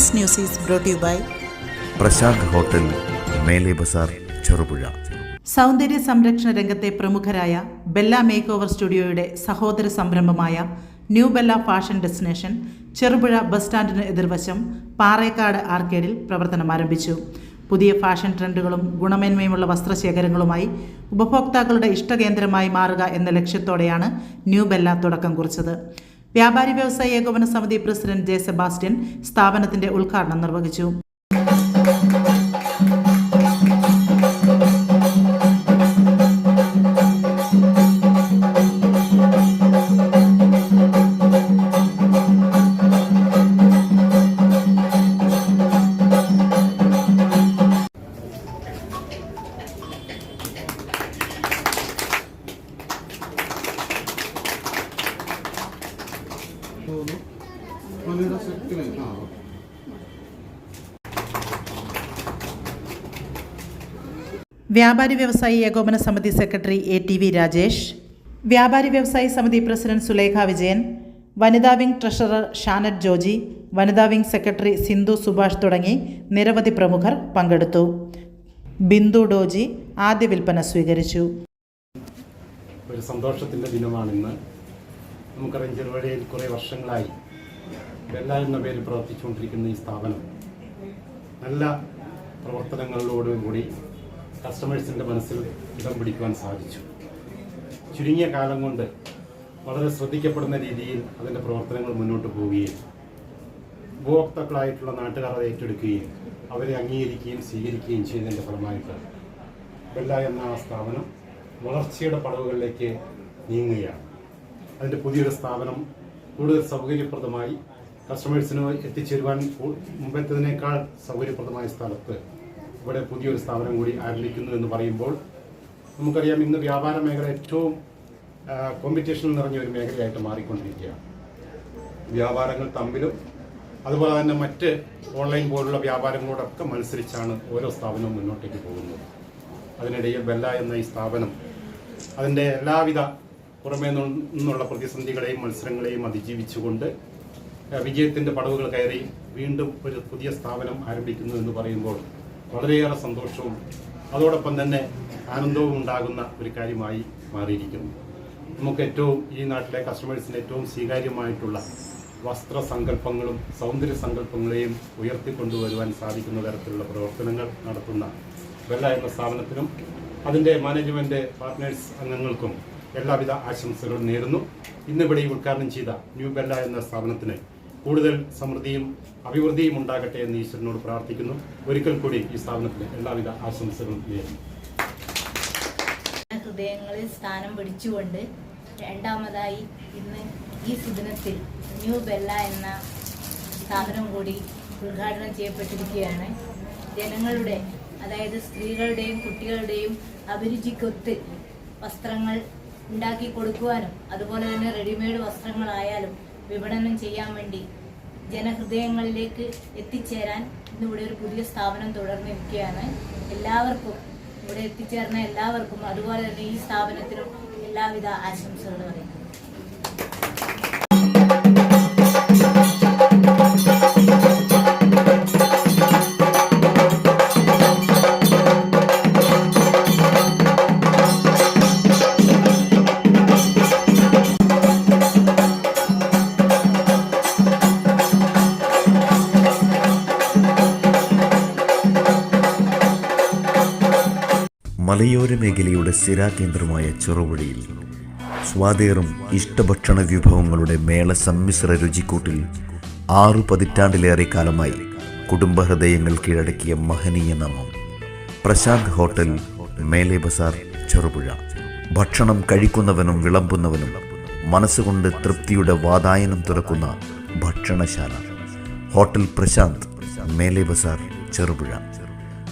This news is brought you by Prashanth hotel Mele Bazar Cherupuzha. സൗന്ദര്യ സംരക്ഷണ രംഗത്തെ പ്രമുഖരായ ബെല്ല മേക്ക് ഓവർ സ്റ്റുഡിയോയുടെ സഹോദര സംരംഭമായ new Bella fashion destination Cherupuzha bus സ്റ്റാൻഡിന് എതിർവശം പാറേക്കാട് ആർക്കേഡിൽ പ്രവർത്തനം ആരംഭിച്ചു. പുതിയ ഫാഷൻ ട്രെൻഡുകളും ഗുണമേന്മയുമുള്ള വസ്ത്രശേഖരങ്ങളുമായി ഉപഭോക്താക്കളുടെ ഇഷ്ടകേന്ദ്രമായി മാറുക എന്ന ലക്ഷ്യത്തോടെയാണ് ന്യൂ ബെല്ല തുടക്കം കുറിച്ചത്. വ്യാപാരി വ്യവസായ ഏകോപന സമിതി പ്രസിഡന്റ് ജെ സെബാസ്റ്റ്യൻ സ്ഥാപനത്തിന്റെ ഉദ്ഘാടനം നിർവഹിച്ചു വ്യാപാരി വ്യവസായി ഏകോപന സമിതി secretary A T V Rajesh വ്യാപാരി വ്യവസായി സമിതി പ്രസിഡന്റ് സുലേഖ വിജയൻ വനിതാ വിംഗ് ട്രഷറർ ഷാനറ്റ് ജോജി വനിതാ വിംഗ് സെക്രട്ടറി സിന്ധു സുഭാഷ് തുടങ്ങി നിരവധി പ്രമുഖർ പങ്കെടുത്തു. ബിന്ദു ഡോജി ആദ്യ വിൽപ്പന സ്വീകരിച്ചു. ഒരു സന്തോഷത്തിന്റെ ദിനമാണിന്ന്. നമുക്കറിയാം ചെറുവഴിയിൽ കുറേ വർഷങ്ങളായി ബെല്ല എന്ന പേരിൽ പ്രവർത്തിച്ചുകൊണ്ടിരിക്കുന്ന ഈ സ്ഥാപനം നല്ല കസ്റ്റമേഴ്സിന്റെ മനസ്സിൽ ഇടം പിടിക്കുവാൻ സാധിച്ചു. ചുരുങ്ങിയ കാലം കൊണ്ട് വളരെ ശ്രദ്ധിക്കപ്പെടുന്ന രീതിയിൽ അതിന്റെ പ്രവർത്തനങ്ങൾ മുന്നോട്ട് പോവുകയും ഉപഭോക്താക്കളായിട്ടുള്ള നാട്ടുകാർ അത് ഏറ്റെടുക്കുകയും അവരെ അംഗീകരിക്കുകയും സ്വീകരിക്കുകയും ചെയ്തതിന്റെ ഫലമായിട്ട് ബെല്ല എന്ന സ്ഥാപനം വളർച്ചയുടെ പടവുകളിലേക്ക് നീങ്ങുകയാണ്. അതിന്റെ പുതിയൊരു സ്ഥാപനം കൂടുതൽ സൗകര്യപ്രദമായി കസ്റ്റമേഴ്സിന് എത്തിച്ചേരുവാൻ മുമ്പത്തേതിനേക്കാൾ സൗകര്യപ്രദമായ സ്ഥലത്ത് ഇവിടെ പുതിയൊരു സ്ഥാപനം കൂടി ആരംഭിക്കുന്നു എന്ന് പറയുമ്പോൾ നമുക്കറിയാം ഇന്ന് വ്യാപാര മേഖല ഏറ്റവും കോമ്പറ്റീഷൻ നിറഞ്ഞ ഒരു മേഖലയായിട്ട് മാറിക്കൊണ്ടിരിക്കുകയാണ്. വ്യാപാരങ്ങൾ തമ്മിലും അതുപോലെ തന്നെ മറ്റ് ഓൺലൈൻ പോലുള്ള വ്യാപാരങ്ങളോടൊക്കെ മത്സരിച്ചാണ് ഓരോ സ്ഥാപനവും മുന്നോട്ടേക്ക് പോകുന്നത്. അതിനിടയിൽ ബെല്ല എന്ന ഈ സ്ഥാപനം അതിന്റെ എല്ലാവിധ പുറമേ നിന്നുള്ള പ്രതിസന്ധികളെയും മത്സരങ്ങളെയും അതിജീവിച്ചുകൊണ്ട് വിജയത്തിന്റെ പടവുകൾ കയറി വീണ്ടും ഒരു പുതിയ സ്ഥാപനം ആരംഭിക്കുന്നു എന്ന് പറയുമ്പോൾ വളരെയേറെ സന്തോഷവും അതോടൊപ്പം തന്നെ ആനന്ദവും ഉണ്ടാകുന്ന ഒരു കാര്യമായി മാറിയിരിക്കുന്നു. നമുക്ക് ഏറ്റവും ഈ നാട്ടിലെ കസ്റ്റമേഴ്സിന് ഏറ്റവും സ്വീകാര്യമായിട്ടുള്ള വസ്ത്ര സങ്കല്പങ്ങളും സൗന്ദര്യ സങ്കല്പങ്ങളെയും ഉയർത്തിക്കൊണ്ടുവരുവാൻ സാധിക്കുന്ന തരത്തിലുള്ള പ്രവർത്തനങ്ങൾ നടത്തുന്ന ബെല്ല എന്ന സ്ഥാപനത്തിനും അതിന്റെ മാനേജ്മെന്റ് പാർട്ട്നേഴ്സ് അംഗങ്ങൾക്കും എല്ലാവിധ ആശംസകളും നേരുന്നു. ഇന്നിവിടെ ഉദ്ഘാടനം ചെയ്ത ന്യൂ ബെല്ല എന്ന സ്ഥാപനത്തിന് കൂടുതൽ സമൃദ്ധിയും അഭിവൃദ്ധിയും ഉണ്ടാകട്ടെ എന്ന് ഈശ്വരനോട് പ്രാർത്ഥിക്കുന്നു. ഒരിക്കൽ കൂടി ഈ സ്ഥാപനത്തിന് എല്ലാവിധ ആശംസകളും നേരുന്നു. ഹൃദയങ്ങളിൽ സ്ഥാനം പിടിച്ചുകൊണ്ട് രണ്ടാമതായി ഇന്ന് ഈ സുദിനത്തിൽ ന്യൂ ബെല്ല എന്ന സ്ഥാപനം കൂടി ഉദ്ഘാടനം ചെയ്യപ്പെട്ടിരിക്കുകയാണ്. ജനങ്ങളുടെ അതായത് സ്ത്രീകളുടെയും കുട്ടികളുടെയും അഭിരുചിക്കൊത്ത് വസ്ത്രങ്ങൾ ഉണ്ടാക്കി കൊടുക്കുവാനും അതുപോലെ തന്നെ റെഡിമെയ്ഡ് വസ്ത്രങ്ങളായാലും വിപണനം ചെയ്യാൻ വേണ്ടി ജനഹൃദയങ്ങളിലേക്ക് എത്തിച്ചേരാൻ ഇന്നിവിടെ ഒരു പുതിയ സ്ഥാപനം തുടർന്നിരിക്കുകയാണ് എല്ലാവർക്കും ഇവിടെ എത്തിച്ചേർന്ന എല്ലാവർക്കും അതുപോലെ തന്നെ ഈ സ്ഥാപനത്തിനും എല്ലാവിധ ആശംസകളും അറിയിക്കുന്നു. മലയോര മേഖലയുടെ സ്ഥിരാകേന്ദ്രമായ ചെറുപുഴയിൽ സ്വാതേറും ഇഷ്ടഭക്ഷണ വിഭവങ്ങളുടെ മേള സമ്മിശ്ര രുചിക്കൂട്ടിൽ ആറു പതിറ്റാണ്ടിലേറെ കാലമായി കുടുംബഹൃദയങ്ങൾ കീഴടക്കിയ മഹനീയ നാമം. പ്രശാന്ത് ഹോട്ടൽ മേലെ ബസാർ ചെറുപുഴ. ഭക്ഷണം കഴിക്കുന്നവനും വിളമ്പുന്നവനും മനസ്സുകൊണ്ട് തൃപ്തിയുടെ വാതായനം തുറക്കുന്ന ഭക്ഷണശാല. ഹോട്ടൽ പ്രശാന്ത് മേലെ ബസാർ ചെറുപുഴ.